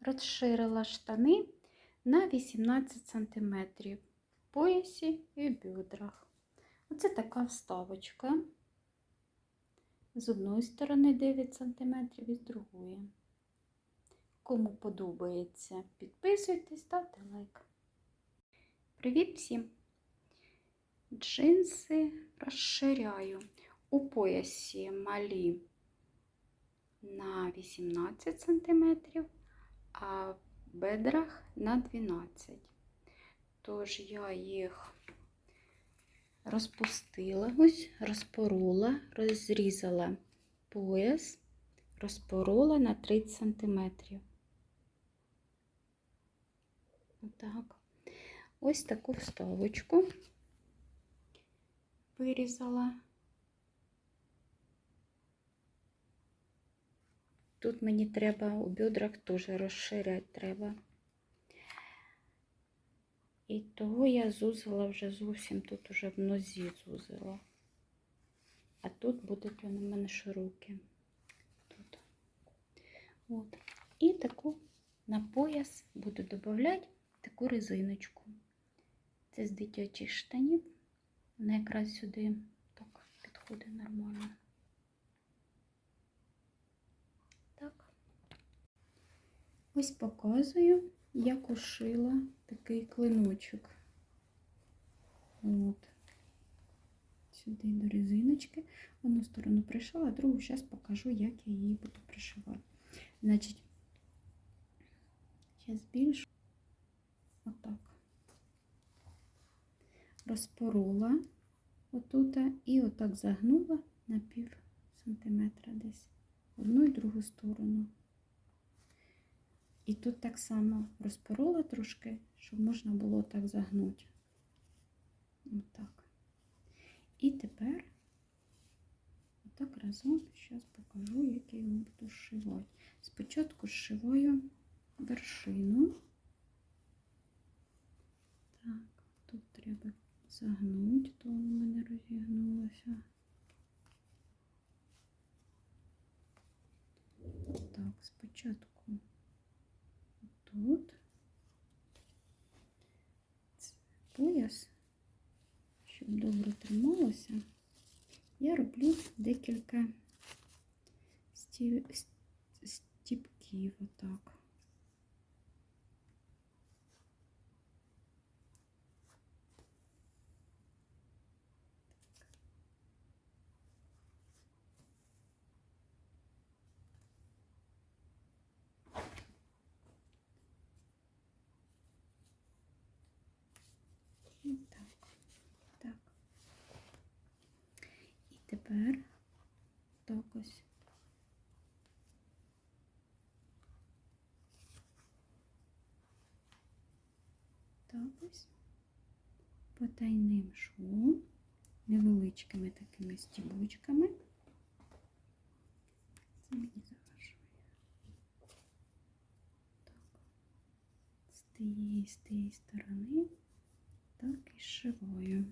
розширила штани на 18 см в поясі і бедрах. Оце така вставочка. З одної сторони 9 см і з другої. Кому подобається, підписуйтесь, ставте лайк. Привіт всім! Джинси розширяю. У поясі малі на 18 см, бедрах на 12 Тож я їх розпустила, ось, розпорола, розрізала пояс, розпорола на 30 см. Отак. Ось таку вставочку вирізала. Тут мені треба у бедрах теж розширяти треба. І того я зузила вже зовсім тут уже в нозі зузила. А тут будуть вони в мене широкі. Тут. От. І таку на пояс буду додавати таку резиночку. Це з дитячих штанів. Вона якраз сюди так підходить нормально. Так. Ось показую, як ушила такий клиночок. От. Сюди до резиночки. Одну сторону пришила, а другу зараз покажу, як я її буду пришивати. Значить, зараз більше отак. Розпорола отут і отак загнула на пів сантиметра десь одну і другу сторону. І тут так само розпорола трошки, щоб можна було так загнути. Отак. І тепер отак разом, зараз покажу, як я його буду зшивати. Спочатку зшиваю вершину. Так, тут треба загнути, то у мене розігнулося. Так, спочатку тут пояс, щоб добре трималося, я роблю декілька стіпків отак. Так, так. І тепер так ось. Так потайним швом, невеличкими такими стібочками. Це мені заважує. Так. З тієї, з тієї сторони так і зшиваю.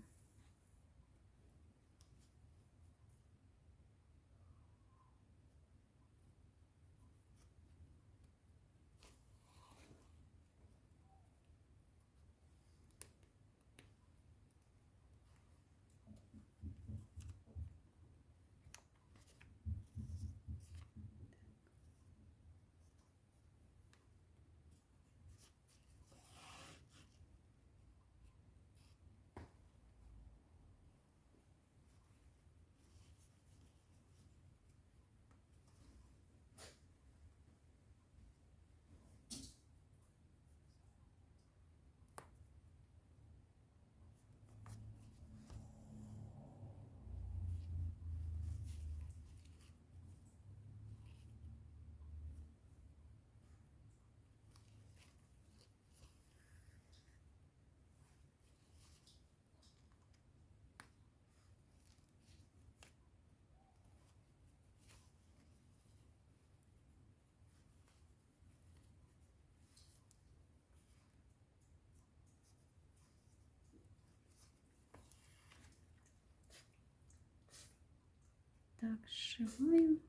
Так, зшиваю.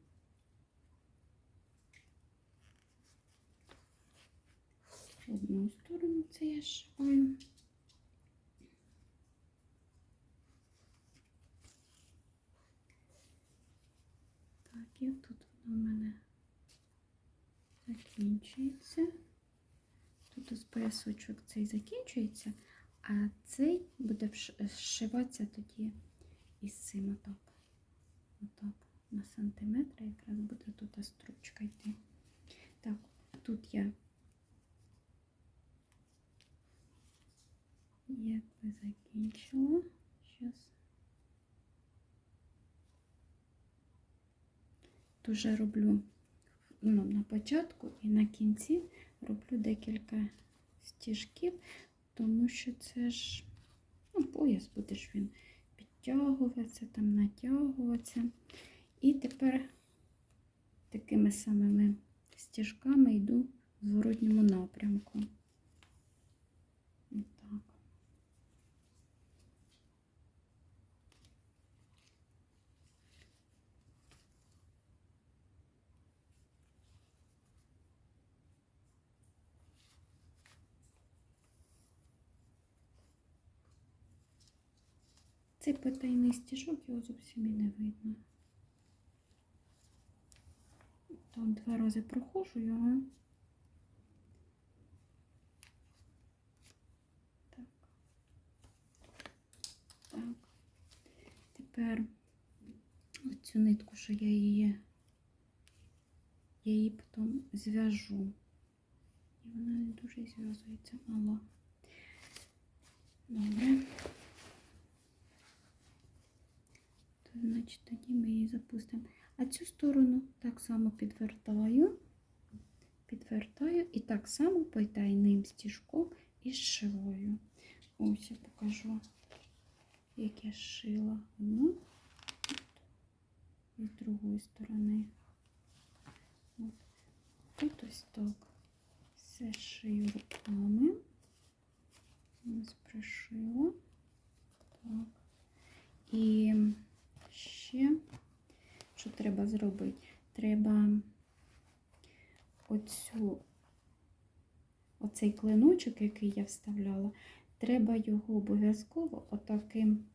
одну сторону це я зшиваю. Так, і тут воно в мене закінчується. Тут ось поясочок цей закінчується, а цей буде вш- зшиватися тоді із цим отак. На сантиметр якраз буде тут строчка йти. Так, тут я якби закінчила. Зараз. Дуже роблю ну, на початку і на кінці роблю декілька стіжків, тому що це ж ну, пояс буде ж він підтягуватися, там натягуватися. І тепер такими самими стіжками йду в зворотньому напрямку. Отак. Цей потайний стіжок його зовсім і не видно. Там два рази прохожу його. Так. Так. Тепер оцю нитку, що я її, я її потім зв'яжу. І вона не дуже зв'язується мало. Добре. То, значить, тоді ми її запустимо. А цю сторону так само підвертаю, підвертаю і так само потайним стіжком і зшиваю. Ось я покажу, як я зшила одну і з другої сторони. От. Тут ось так. Все шию руками. Ось пришила. Так. І треба зробити? Треба оцю, оцей клиночок, який я вставляла, треба його обов'язково отаким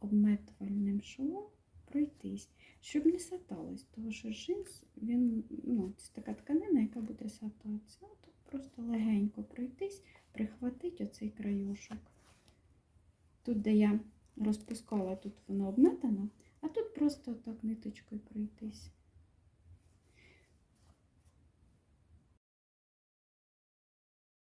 обметувальним швом пройтись, щоб не саталось, тому що джинс, він, ну, це така тканина, яка буде сататися. От просто легенько пройтись, прихватити оцей краюшок. Тут, де я розпускала, тут воно обметано, а тут просто так ниточкою пройтись.